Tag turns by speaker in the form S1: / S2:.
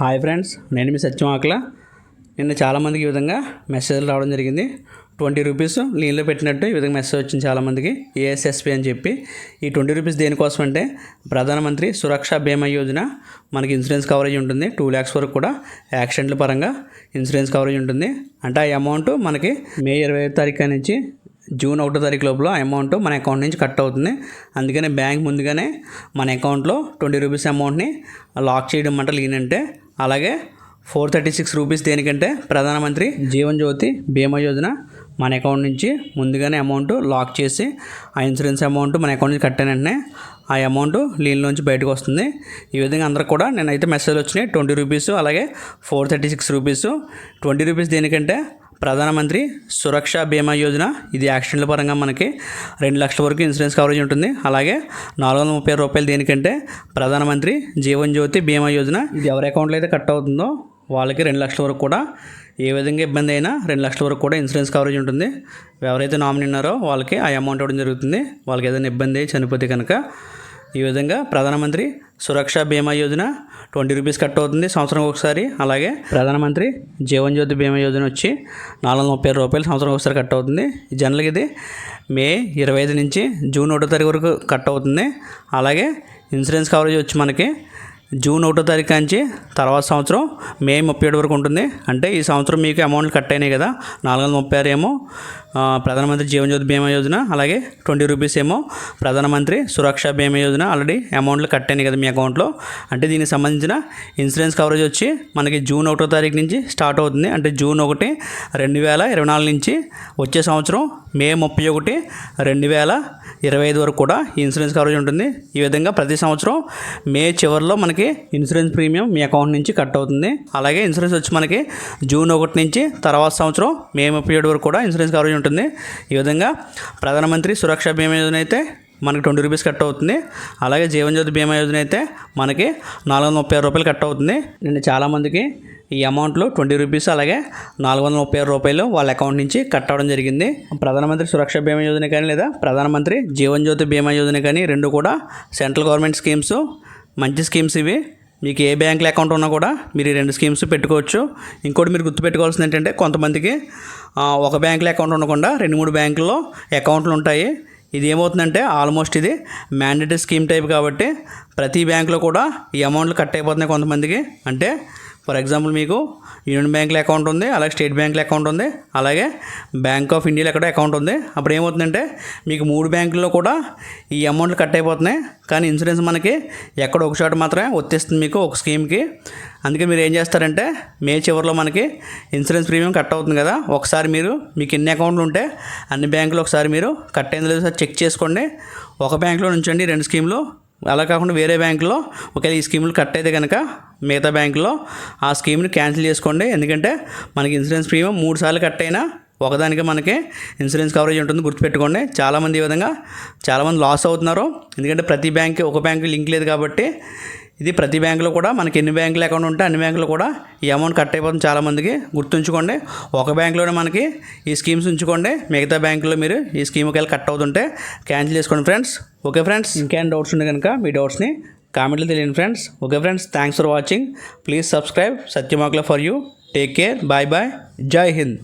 S1: Hi friends నేను మీ సత్యం ఆకల. నిన్న చాలామందికి ఈ విధంగా మెసేజ్లు రావడం జరిగింది. ట్వంటీ రూపీస్ లీన్లో పెట్టినట్టు ఈ విధంగా మెసేజ్ వచ్చింది చాలామందికి. ఏఎస్ఎస్పి అని చెప్పి. ఈ ట్వంటీ రూపీస్ దేనికోసం అంటే ప్రధానమంత్రి సురక్ష బీమా యోజన మనకి ఇన్సూరెన్స్ కవరేజ్ ఉంటుంది. టూ ల్యాక్స్ వరకు కూడా యాక్సిడెంట్ల పరంగా ఇన్సూరెన్స్ కవరేజ్ ఉంటుంది. అంటే ఆ అమౌంట్ మనకి మే ఇరవై ఐదు తారీఖు నుంచి జూన్ ఒకటో తారీఖు లోపల అమౌంట్ మన అకౌంట్ నుంచి కట్ అవుతుంది. అందుకనే బ్యాంక్ ముందుగానే మన అకౌంట్లో ట్వంటీ రూపీస్ అమౌంట్ని లాక్ చేయడం అంటే లేనంటే అలాగే ఫోర్ థర్టీ సిక్స్ రూపీస్ దేనికంటే ప్రధానమంత్రి జీవన్ జ్యోతి బీమా యోజన మన అకౌంట్ నుంచి ముందుగానే అమౌంట్ లాక్ చేసి ఆ ఇన్సూరెన్స్ అమౌంట్ మన అకౌంట్ నుంచి కట్టిన వెంటనే ఆ అమౌంట్ నుంచి బయటకు వస్తుంది. ఈ విధంగా అందరికి కూడా నేనైతే మెసేజ్ వచ్చినాయి. ట్వంటీ రూపీస్ అలాగే four thirty six rupees. Twenty rupees దేనికంటే ప్రధానమంత్రి సురక్ష బీమా యోజన. ఇది యాక్సిడెంట్ల పరంగా మనకి రెండు లక్షల వరకు ఇన్సూరెన్స్ కవరేజ్ ఉంటుంది. అలాగే నాలుగు వందల ముప్పై రూపాయలు దేనికంటే ప్రధానమంత్రి జీవన్ జ్యోతి బీమా యోజన. ఇది ఎవరి అకౌంట్లో అయితే కట్ అవుతుందో వాళ్ళకి రెండు లక్షల వరకు కూడా ఏ విధంగా ఇబ్బంది అయినా రెండు లక్షల వరకు కూడా ఇన్సూరెన్స్ కవరేజ్ ఉంటుంది. ఎవరైతే నామినీ ఉన్నారో వాళ్ళకి ఆ అమౌంట్ ఇవ్వడం జరుగుతుంది. వాళ్ళకి ఏదైనా ఇబ్బంది అయ్యి చనిపోతే కనుక ఈ విధంగా ప్రధానమంత్రి సురక్ష Bima Yojana twenty rupees cut అవుతుంది. సంవత్సరం ఒకసారి అలాగే ప్రధానమంత్రి జీవన్ జ్యోతి బీమా యోజన వచ్చి నాలుగు వందల ముప్పై రూపాయలు సంవత్సరం ఒకసారి కట్ అవుతుంది. జనరల్గా ఇది మే ఇరవై ఐదు నుంచి జూన్ ఒకటో తారీఖు వరకు కట్ అవుతుంది. అలాగే ఇన్సూరెన్స్ కవరేజ్ వచ్చి మనకి జూన్ ఒకటో తారీఖు నుంచి తర్వాత సంవత్సరం మే ముప్పై ఏడు వరకు ఉంటుంది. అంటే ఈ సంవత్సరం మీకు అమౌంట్ కట్ అయినాయి కదా. నాలుగు వందల ముప్పై ఆరు ఏమో ప్రధానమంత్రి జీవన్ జ్యోతి బీమా యోజన అలాగే ట్వంటీ రూపీస్ ఏమో ప్రధానమంత్రి సురక్ష బీమా యోజన ఆల్రెడీ అమౌంట్లు కట్ అయినాయి కదా మీ అకౌంట్లో. అంటే దీనికి సంబంధించిన ఇన్సూరెన్స్ కవరేజ్ వచ్చి మనకి జూన్ ఒకటో తారీఖు నుంచి స్టార్ట్ అవుతుంది. అంటే జూన్ ఒకటి రెండు వేల ఇరవై నాలుగు నుంచి వచ్చే సంవత్సరం మే ముప్పై ఒకటి రెండు వేల ఇరవై ఐదు వరకు కూడా ఈ ఇన్సూరెన్స్ కవరేజ్ ఉంటుంది. ఈ విధంగా ప్రతి సంవత్సరం మే చివరిలో మనకి ఇన్సూరెన్స్ ప్రీమియం మీ అకౌంట్ నుంచి కట్ అవుతుంది. అలాగే ఇన్సూరెన్స్ వచ్చి మనకి జూన్ ఒకటి నుంచి తర్వాత సంవత్సరం మే ముప్పై ఏడు వరకు కూడా ఇన్సూరెన్స్ కవరేజ్ ఉంటుంది. ఈ విధంగా ప్రధానమంత్రి సురక్ష బీమా యోజన అయితే మనకి ట్వంటీ రూపీస్ కట్ అవుతుంది. అలాగే జీవన్ జ్యోతి బీమా యోజన అయితే మనకి నాలుగు వందల ముప్పై ఆరు రూపాయలు కట్ అవుతుంది. నేను చాలామందికి ఈ అమౌంట్లో ట్వంటీ రూపీస్ అలాగే నాలుగు వందల ముప్పై ఆరు రూపాయలు వాళ్ళ అకౌంట్ నుంచి కట్ అవడం జరిగింది. ప్రధానమంత్రి సురక్ష బీమా యోజన కానీ లేదా ప్రధానమంత్రి జీవన్ జ్యోతి బీమా యోజన కానీ రెండు కూడా సెంట్రల్ గవర్నమెంట్ స్కీమ్స్ మంచి స్కీమ్స్ ఇవి. మీకు ఏ బ్యాంకులో అకౌంట్ ఉన్నా కూడా మీరు ఈ రెండు స్కీమ్స్ పెట్టుకోవచ్చు. ఇంకోటి మీరు గుర్తుపెట్టుకోవాల్సింది ఏంటంటే కొంతమందికి ఒక బ్యాంకులో అకౌంట్ ఉండకుండా రెండు మూడు బ్యాంకుల్లో అకౌంట్లు ఉంటాయి. ఇది ఏమవుతుందంటే ఆల్మోస్ట్ ఇది మ్యాండేటరీ స్కీమ్ టైప్ కాబట్టి ప్రతి బ్యాంకులో కూడా ఈ అమౌంట్లు కట్ అయిపోతున్నాయి కొంతమందికి. అంటే ఫర్ ఎగ్జాంపుల్ మీకు యూనియన్ బ్యాంక్లో అకౌంట్ ఉంది అలాగే స్టేట్ బ్యాంక్లో అకౌంట్ ఉంది అలాగే బ్యాంక్ ఆఫ్ ఇండియాలో ఎక్కడో అకౌంట్ ఉంది. అప్పుడు ఏమవుతుందంటే మీకు మూడు బ్యాంకుల్లో కూడా ఈ అమౌంట్లు కట్ అయిపోతున్నాయి. కానీ ఇన్సూరెన్స్ మనకి ఎక్కడ ఒక చోట మాత్రమే వచ్చేస్తుంది మీకు ఒక స్కీమ్కి అందుకే మీరు ఏం చేస్తారంటే మే చివరిలో మనకి ఇన్సూరెన్స్ ప్రీమియం కట్ అవుతుంది కదా. ఒకసారి మీరు మీకు ఎన్ని అకౌంట్లు ఉంటే అన్ని బ్యాంకులు ఒకసారి మీరు కట్ అయింది లేదు సార్ చెక్ చేసుకోండి. ఒక బ్యాంకులో నుంచండి రెండు స్కీమ్లు అలా కాకుండా వేరే బ్యాంకులో ఒకవేళ ఈ స్కీములు కట్ అయితే కనుక మిగతా బ్యాంకులో ఆ స్కీమ్ని క్యాన్సిల్ చేసుకోండి. ఎందుకంటే మనకి ఇన్సూరెన్స్ ప్రీమియం మూడు సార్లు కట్ అయినా ఒకదానికి మనకి ఇన్సూరెన్స్ కవరేజ్ ఉంటుంది. గుర్తుపెట్టుకోండి. చాలామంది ఈ విధంగా చాలామంది లాస్ అవుతున్నారు. ఎందుకంటే ప్రతి బ్యాంక్ ఒక బ్యాంక్ లింక్ లేదు కాబట్టి ఇది ప్రతి బ్యాంకులో కూడా మనకి ఎన్ని బ్యాంకులు అకౌంట్ ఉంటే అన్ని బ్యాంకులు కూడా ఈ అమౌంట్ కట్ అయిపోతుంది చాలామందికి. గుర్తుంచుకోండి. ఒక బ్యాంకులోనే మనకి ఈ స్కీమ్స్ ఉంచుకోండి. మిగతా బ్యాంకులో మీరు ఈ స్కీమ్కి వెళ్ళి కట్ అవుతుంటే క్యాన్సిల్ చేసుకోండి ఫ్రెండ్స్. Okay friends. ఇంకేం డౌట్స్ ఉంటే కనుక మీ డౌట్స్ని కామెంట్లు తెలియని friends okay friends thanks for watching please subscribe సత్యమాకుల for you take care bye bye Jai Hind